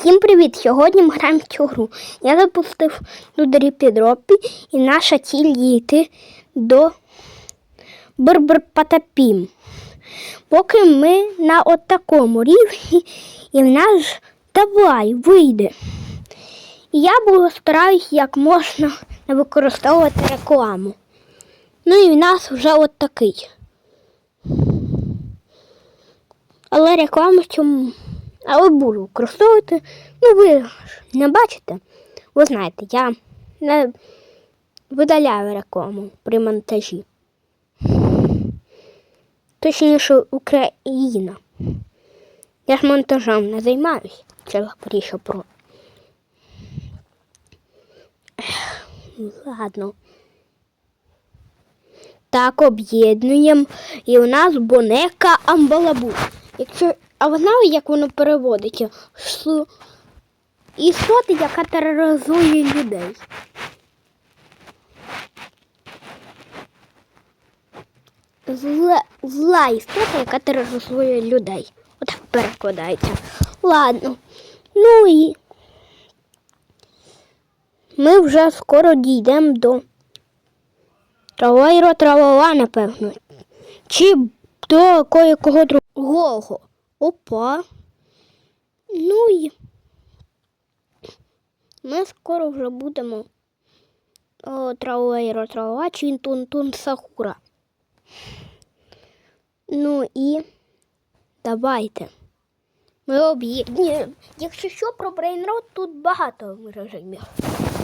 Всім привіт! Сьогодні ми граємо в цю гру. Я запустив дударі підробі і наша ціль дійти до Берберпатапім. Поки ми на от рівні, і в нас давай вийде. І я буду стараюсь як можна не використовувати рекламу. Ну і в нас вже от такий. Але рекламу в цьому. Але буду використовувати. Ну, ви ж не бачите. Ви знаєте, я не видаляю рекламу при монтажі. Точніше, Україна. Я ж монтажем не займаюсь. Це Запоріжжя про. Ладно. Так, об'єднуємо. І у нас бонека амбалабу. Якщо... А ви знали, як воно переводиться? Що... Істота, яка тероризує людей. Зла, зла істота, яка тероризує людей. Отак перекладається. Ладно. Ну і ми вже скоро дійдемо до Травайро травова, напевно. Чи до кого другого. Опа. Ну і ми скоро вже будемо о, травайро трава, тун-тун сахура. Ну і давайте. Ми об'єднуємо. Якщо що про брейнрот, тут багато режимів.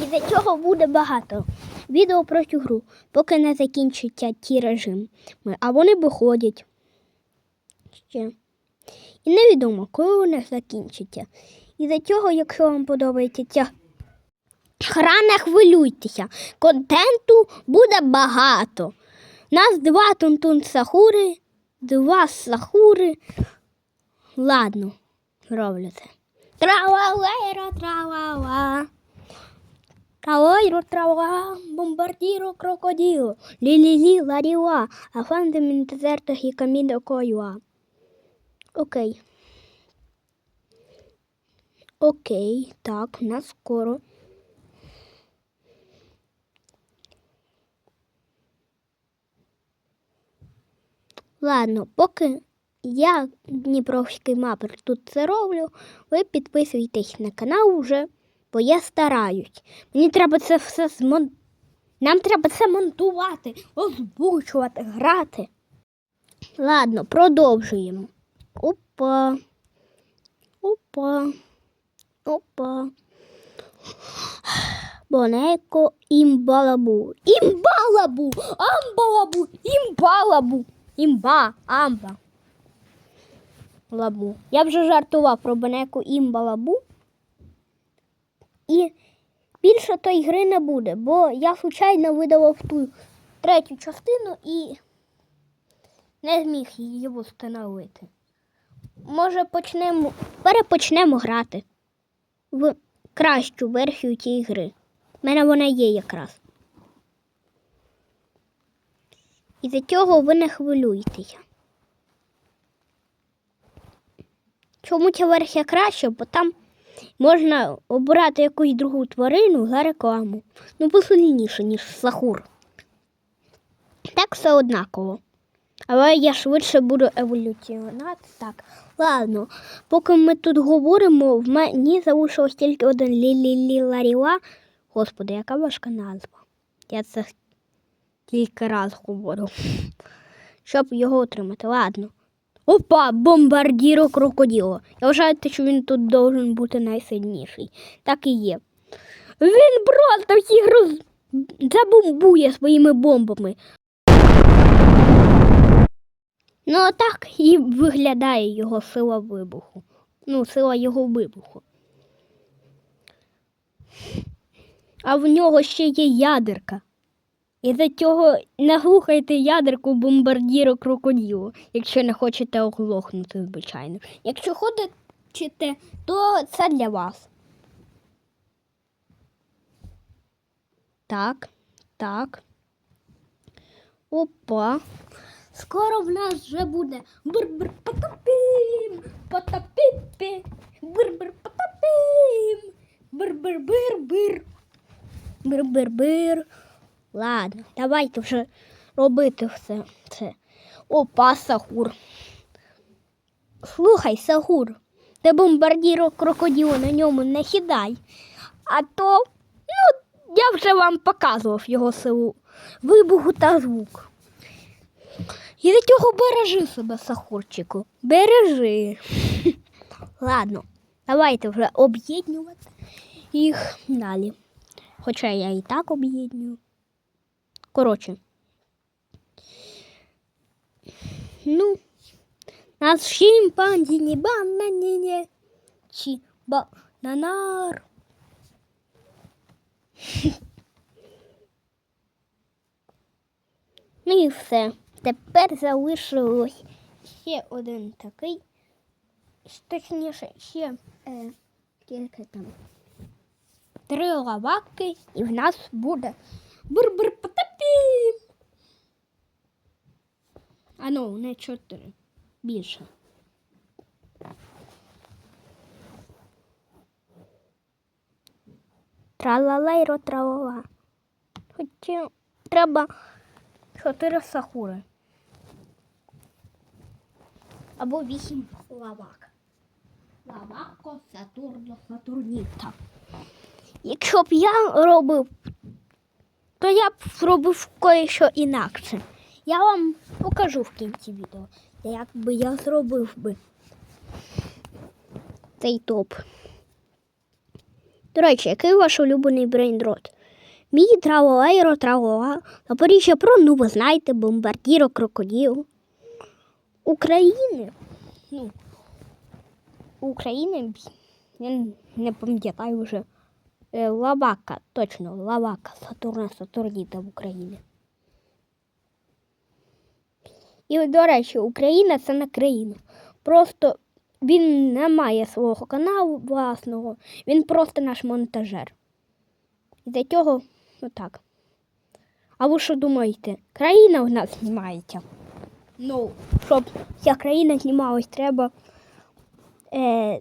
І за цього буде багато відео про цю гру, поки не закінчаться ті режими. А вони виходять ще. І невідомо, коли вони закінчаться. І за цього, якщо вам подобається ця гра, не хвилюйтеся. Контенту буде багато. Нас два тунтун сахури, два сахури. Ладно, роблю це. Трава-лейра, трава-ла. Травайро трава, бомбардіро крокодило, лі-лі-лі ларіла, а фандемін дезерто гікамідо коюа. Окей. Окей, так, у нас скоро. Ладно, поки я, Дніпровський мапер, тут це роблю, ви підписуйтесь на канал вже, бо я стараюсь. Мені треба це все змон... Нам треба це монтувати, озвучувати, грати. Ладно, продовжуємо. Опа. Опа. Опа. Бонеко імбалабу. Імбалабу! Амбалабу! Імбалабу! Імба, амба. Лабу. Я вже жартував про бонеку імбалабу. І більше тої гри не буде, бо я случайно видавав ту третю частину і не зміг її встановити. Може, почнемо, перепочнемо грати в кращу версію цієї гри. У мене вона є якраз. І за цього ви не хвилюєтеся. Чому ця версія краща? Бо там можна обирати якусь другу тварину за рекламу. Ну, посильніше, ніж сахур. Так все однаково. Але я швидше буду еволюціонувати. Так, ладно, поки ми тут говоримо, в мені залишилось тільки один лі-лі-лі-ларіла. Господи, яка важка назва. Я це кілька раз говорю. Щоб його отримати. Ладно. Опа, бомбардіро крокоділо. Я вважаю, що він тут должен бути найсильніший. Так і є. Він просто всіх роз... забомбує своїми бомбами. Ну, так і виглядає його сила вибуху. Ну, сила його вибуху. А в нього ще є ядерка. І за цього не глухайте ядерку бомбардіру крокоділу, якщо не хочете оглохнути, звичайно. Якщо хочете, то це для вас. Так, так. Опа. Скоро в нас вже буде бр-бр потопім, потопіпі, бр-бр потопім. Бир-бир-бир-бир. Бир-бир-бир. Ладно, давайте вже робити все це. Опа, Сахур. Слухай, Сахур, ти бомбардіро крокодилу на ньому не сідай. А то, ну, я вже вам показував його силу вибуху та звук. І від цього бережи себе, Сахурчику. Бережи. Ладно, давайте вже об'єднувати їх далі. Хоча я і так об'єдную. Коротше. Ну, нас шимпанзіні бананіні чи бананар. Ну і все. Тепер залишилось ще один такий. Точніше, ще е, скільки там. Три лаваки, і в нас буде бур-бур потапі. А ну, не чотири. Більше. Тралалайро тралала. Хоча треба чотири сахури. Або вісім лавак. Лавако, Сатурно, Сатурніта. Якщо б я робив, то я б зробив кое-що інакше. Я вам покажу в кінці відео, як би я зробив би цей топ. До речі, який ваш улюблений брейнрот? Мій траволейро травола, Запоріжжя про, ну ви знаєте, бомбардіро крокодил. України. Ну, України я не пам'ятаю вже. Е, Лавака, точно, лавака, Сатурна, Сатурніта в Україні. І, до речі, Україна це не країна. Просто він не має свого каналу власного, він просто наш монтажер. І за цього отак. А ви що думаєте? Країна в нас знімається. Ну, щоб ця країна знімалась, треба е,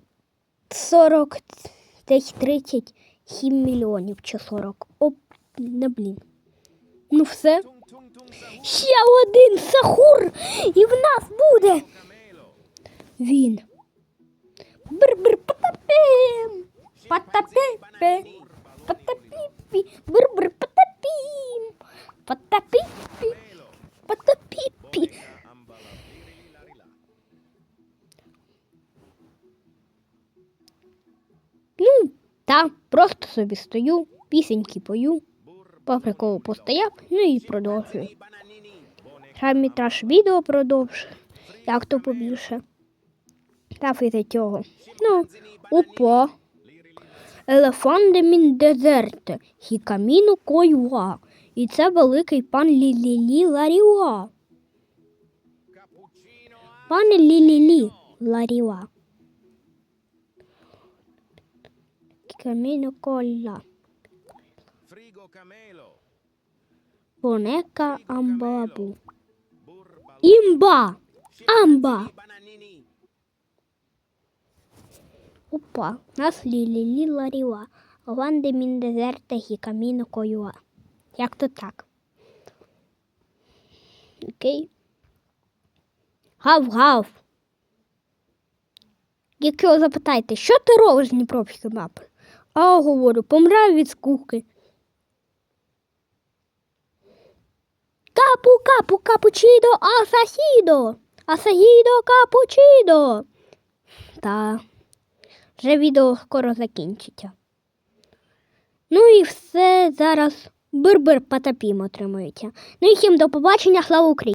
40, десь 37 мільйонів чи 40. Оп, не блін. Ну все. Ще один сахур, і в нас буде. Він. Бир-бир потапим. Потапіпі. Потапіпі. Бир-бир потапім. Потапіпі. Потапіпі. Та просто собі стою, пісеньки пою, по приколу постояв, ну і продовжую. Храмітраж відео продовжує, як то побільше. Та від цього. Ну, упо. Елефанти мін дезерте, хікаміну койуа. І це великий пан Лілілі Ларіуа. Пан Лілілі Ларіуа. Каміно кола. Frigo Camelo, Бонека амбабу. Імба! Амба! Опа, нас лілі ларіла. Ланде мін дезерте хі каміно коюа. Як то так? Окей. Гав-гав. Якщо запитаєте, що ти робиш з Дніпровської мапи? А говорю, помираю від скуки. Капу, капу, капучідо, асахідо. Асахідо, капучідо. Та. Вже відео скоро закінчиться. Ну і все зараз бир-бир потапім отримується. Ну і всім до побачення, слава Україні!